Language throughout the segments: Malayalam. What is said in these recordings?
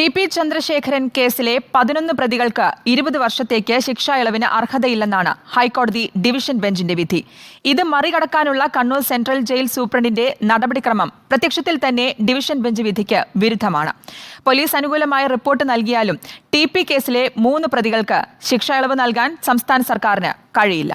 ടി പി ചന്ദ്രശേഖരൻ കേസിലെ പതിനൊന്ന് പ്രതികൾക്ക് ഇരുപത് വർഷത്തേക്ക് ശിക്ഷാ ഇളവിന് അർഹതയില്ലെന്നാണ് ഹൈക്കോടതി ഡിവിഷൻ ബെഞ്ചിന്റെ വിധി. ഇത് മറികടക്കാനുള്ള കണ്ണൂർ സെൻട്രൽ ജയിൽ സൂപ്രണ്ടിന്റെ നടപടിക്രമം പ്രത്യക്ഷത്തിൽ തന്നെ ഡിവിഷൻ ബെഞ്ച് വിധിക്ക് വിരുദ്ധമാണ്. പോലീസ് അനുകൂലമായ റിപ്പോർട്ട് നൽകിയാലും ടി കേസിലെ മൂന്ന് പ്രതികൾക്ക് ശിക്ഷാ ഇളവ് നൽകാൻ സംസ്ഥാന സർക്കാരിന് കഴിയില്ല.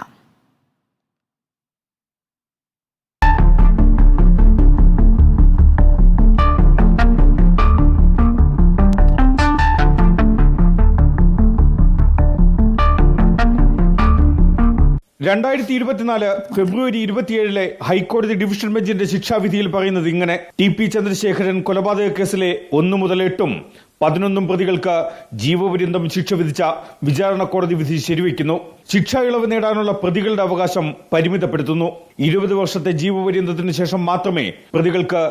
രണ്ടായിരത്തി ഇരുപത്തിനാല് ഫെബ്രുവരി ഇരുപത്തിയേഴിലെ ഹൈക്കോടതി ഡിവിഷൻ ബെഞ്ചിന്റെ ശിക്ഷാവിധിയിൽ പറയുന്നത് ഇങ്ങനെ. ടി പി ചന്ദ്രശേഖരൻ കൊലപാതക കേസിലെ ഒന്നു മുതൽ എട്ടും പതിനൊന്നും പ്രതികൾക്ക് ജീവപര്യന്തം ശിക്ഷ വിധിച്ച വിചാരണ കോടതി വിധി ശരിവയ്ക്കുന്നു ശിക്ഷാ ഇളവ് നേടാനുള്ള പ്രതികളുടെ അവകാശം പരിമിതപ്പെടുത്തുന്നു. ഇരുപത് വർഷത്തെ ജീവപര്യന്തത്തിന് ശേഷം മാത്രമേ പ്രതികൾക്ക്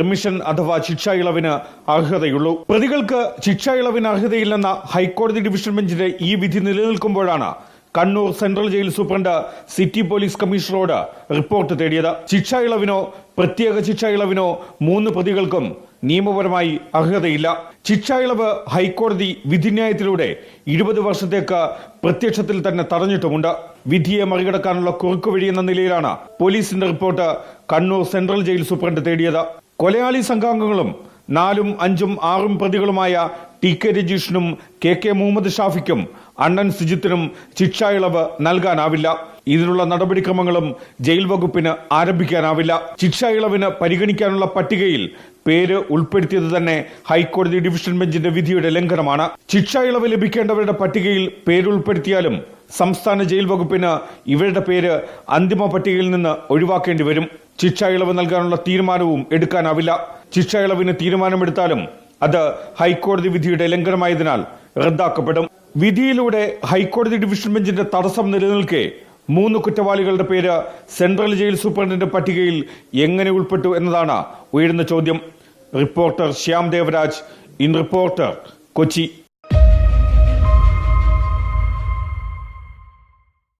റിമിഷൻ അഥവാ ശിക്ഷാ ഇളവിന് അർഹതയുള്ളൂ. പ്രതികൾക്ക് ശിക്ഷാ ഇളവിന് അർഹതയില്ലെന്ന ഹൈക്കോടതി ഡിവിഷൻ ബെഞ്ചിന്റെ ഈ വിധി നിലനിൽക്കുമ്പോഴാണ് Kannur central jail superintendent city police കമ്മീഷണറോട് report തേടിയത്. ശിക്ഷാ ഇളവിനോ പ്രത്യേക ശിക്ഷാ ഇളവിനോ മൂന്ന് പ്രതികൾക്കും നിയമപരമായി അർഹതയില്ല. ശിക്ഷാ ഇളവ് ഹൈക്കോടതി വിധിന്യായത്തിലൂടെ ഇരുപത് വർഷത്തേക്ക് പ്രത്യക്ഷത്തിൽ തന്നെ തടഞ്ഞിട്ടുമുണ്ട്. വിധിയെ മറികടക്കാനുള്ള കുറുക്കുവഴി എന്ന നിലയിലാണ് പോലീസിന്റെ report Kannur central jail superintendent തേടിയത്. കൊലയാളി സംഘാംഗങ്ങളും നാലും അഞ്ചും ആറും പ്രതികളുമായ ടി കെ രജീഷിനും കെ കെ മുഹമ്മദ് ഷാഫിക്കും അണ്ണൻ സുജിത്തിനും ശിക്ഷാ ഇളവ് നൽകാനാവില്ല. ഇതിനുള്ള നടപടിക്രമങ്ങളും ജയിൽ വകുപ്പിന് ആരംഭിക്കാനാവില്ല. ശിക്ഷാ ഇളവിന് പരിഗണിക്കാനുള്ള പട്ടികയിൽ പേര് ഉൾപ്പെടുത്തിയത് തന്നെ ഹൈക്കോടതി ഡിവിഷൻ ബെഞ്ചിന്റെ വിധിയുടെ ലംഘനമാണ്. ശിക്ഷാ ഇളവ് ലഭിക്കേണ്ടവരുടെ പട്ടികയിൽ പേരുൾപ്പെടുത്തിയാലും സംസ്ഥാന ജയിൽ വകുപ്പിന് ഇവരുടെ പേര് അന്തിമ പട്ടികയിൽ നിന്ന് ഒഴിവാക്കേണ്ടി വരും. ശിക്ഷാ ഇളവ് നൽകാനുള്ള തീരുമാനവും എടുക്കാനാവില്ല. ശിക്ഷ ഇളവിന് തീരുമാനമെടുത്താലും അത് ഹൈക്കോടതി വിധിയുടെ ലംഘനമായതിനാൽ റദ്ദാക്കപ്പെടും. വിധിയിലൂടെ ഹൈക്കോടതി ഡിവിഷൻ ബെഞ്ചിന്റെ തടസ്സം നിലനിൽക്കെ മൂന്ന് കുറ്റവാളികളുടെ പേര് സെൻട്രൽ ജയിൽ സൂപ്രണ്ടിന്റെ പട്ടികയിൽ എങ്ങനെ ഉൾപ്പെട്ടു എന്നതാണ് ഉയരുന്ന ചോദ്യം. Reporter Shyam Devaraj in reporter Kochi.